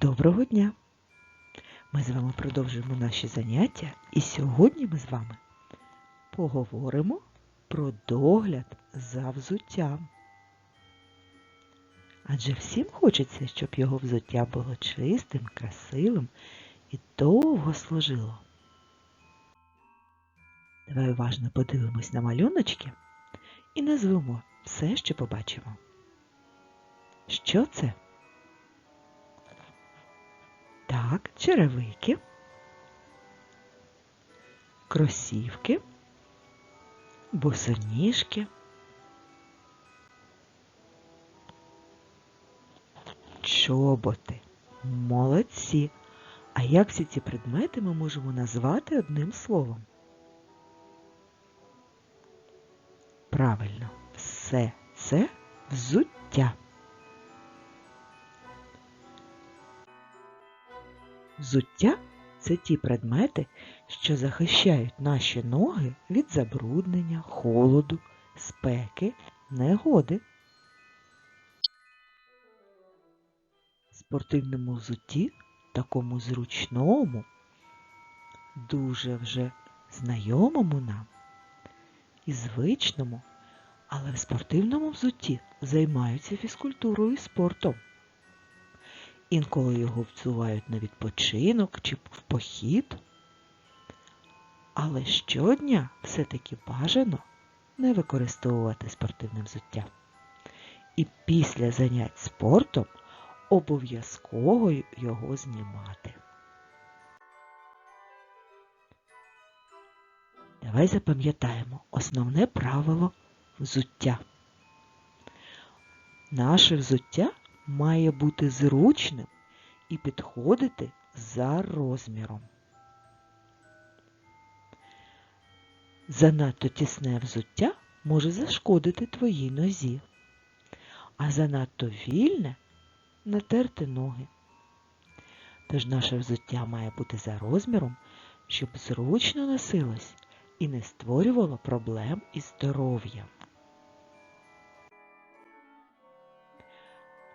Доброго дня! Ми з вами продовжуємо наші заняття, і сьогодні ми з вами поговоримо про догляд за взуттям. Адже всім хочеться, щоб його взуття було чистим, красивим і довго служило. Давай уважно подивимось на малюночки і назвемо все, що побачимо. Що це? Черевики, кросівки, босоніжки, чоботи. Молодці. А як всі ці предмети ми можемо назвати одним словом? Правильно, все це взуття. Взуття це ті предмети, що захищають наші ноги від забруднення, холоду, спеки, негоди. Спортивному взутті, такому зручному, дуже вже знайомому нам і звичному, але в спортивному взутті займаються фізкультурою і спортом. Інколи його взувають на відпочинок чи в похід. Але щодня все-таки бажано не використовувати спортивне взуття. І після занять спортом обов'язково його знімати. Давай запам'ятаємо основне правило взуття. Наше взуття має бути зручним і підходити за розміром. Занадто тісне взуття може зашкодити твоїй нозі, а занадто вільне натерти ноги. Тож наше взуття має бути за розміром, щоб зручно носилось і не створювало проблем із здоров'ям.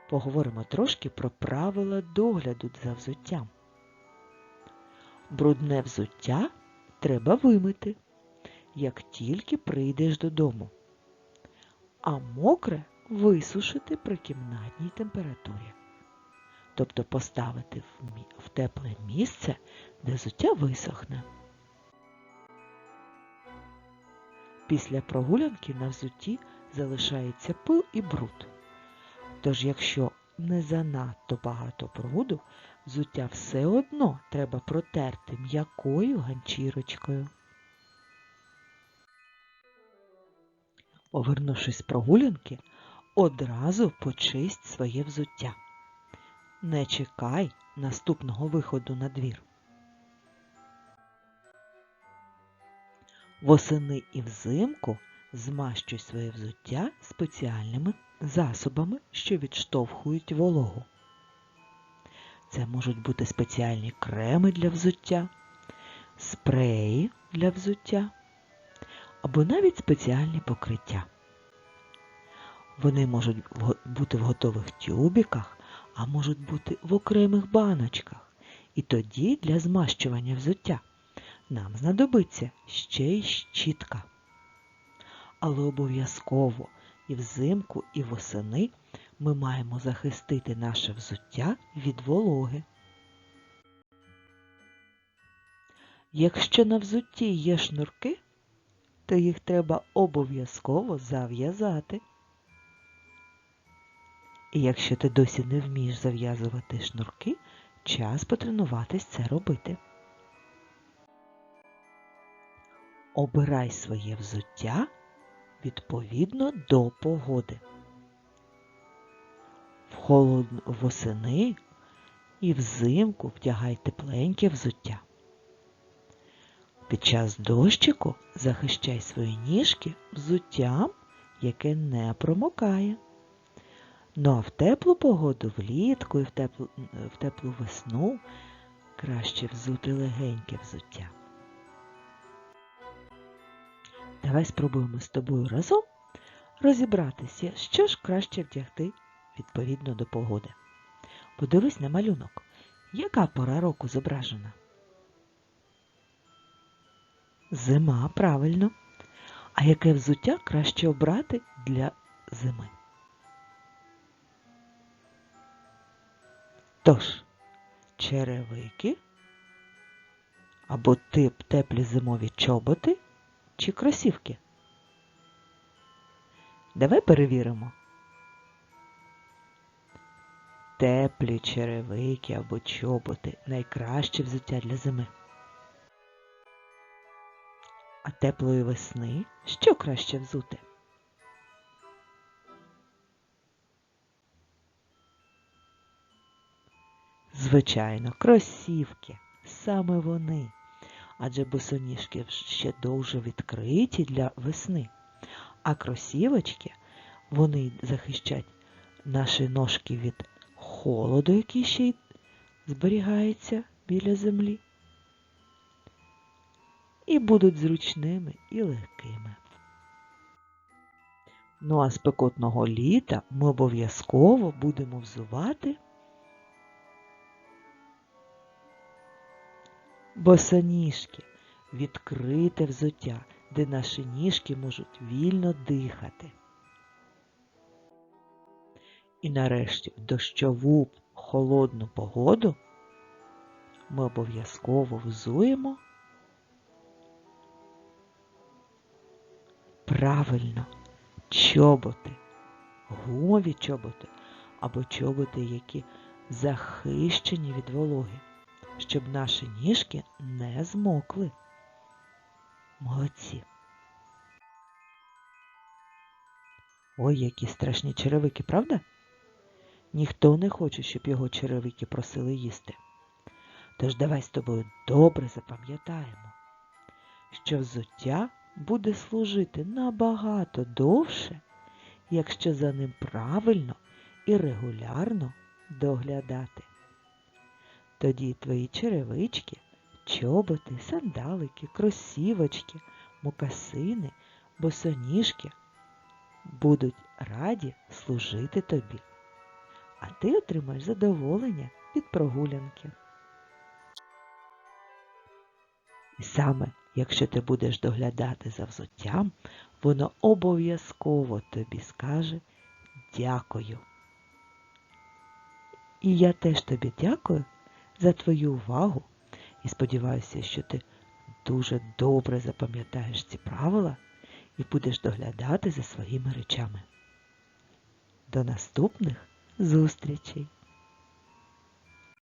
Поговоримо трошки про правила догляду за взуттям. Брудне взуття треба вимити, як тільки прийдеш додому, а мокре висушити при кімнатній температурі. Тобто поставити в тепле місце, де взуття висохне. Після прогулянки на взутті залишається пил і бруд. Тож, якщо не занадто багато бруду, взуття все одно треба протерти м'якою ганчірочкою. Повернувшись з прогулянки, одразу почисть своє взуття. Не чекай наступного виходу на двір. Восени і взимку змащуй своє взуття спеціальними засобами, що відштовхують вологу. Це можуть бути спеціальні креми для взуття, спреї для взуття або навіть спеціальні покриття. Вони можуть бути в готових тюбіках, а можуть бути в окремих баночках. І тоді для змащування взуття нам знадобиться ще й щітка. Але обов'язково і взимку, і восени ми маємо захистити наше взуття від вологи. Якщо на взутті є шнурки, то їх треба обов'язково зав'язати. І якщо ти досі не вмієш зав'язувати шнурки, час потренуватись це робити. Обирай своє взуття відповідно до погоди. В холодну восени і взимку вдягай тепленьке взуття. Під час дощику захищай свої ніжки взуттям, яке не промокає. Ну а в теплу погоду влітку і в теплу, в теплу весну краще взути легеньке взуття. Давай спробуємо з тобою разом розібратися, що ж краще вдягти відповідно до погоди. Подивись на малюнок. Яка пора року зображена? Зима, правильно. А яке взуття краще обрати для зими? Тож, черевики або тип теплі зимові чоботи чи кросівки? Давай перевіримо. Теплі черевики або чоботи найкраще взуття для зими. А теплої весни що краще взути? Звичайно, кросівки. Саме вони. Адже босоніжки ще довше відкриті для весни. А кросівочки, вони захищать наші ножки від холоду, який ще й зберігається біля землі. І будуть зручними і легкими. Ну а спекотного літа ми обов'язково будемо взувати босоніжки, відкрите взуття, де наші ніжки можуть вільно дихати. І нарешті в дощову холодну погоду ми обов'язково взуємо правильно чоботи, гумові чоботи або чоботи, які захищені від вологи, щоб наші ніжки не змокли. Молодці. Ой, які страшні черевики, правда? Ніхто не хоче, щоб його черевики просили їсти. Тож давай з тобою добре запам'ятаємо, що взуття буде служити набагато довше, якщо за ним правильно і регулярно доглядати. Тоді твої черевички, чоботи, сандалики, кросівочки, мокасини, босоніжки будуть раді служити тобі а ти отримаєш задоволення від прогулянки. І саме, якщо ти будеш доглядати за взуттям, воно обов'язково тобі скаже дякую. І я теж тобі дякую за твою увагу і сподіваюся, що ти дуже добре запам'ятаєш ці правила і будеш доглядати за своїми речами. До наступних зустрічей!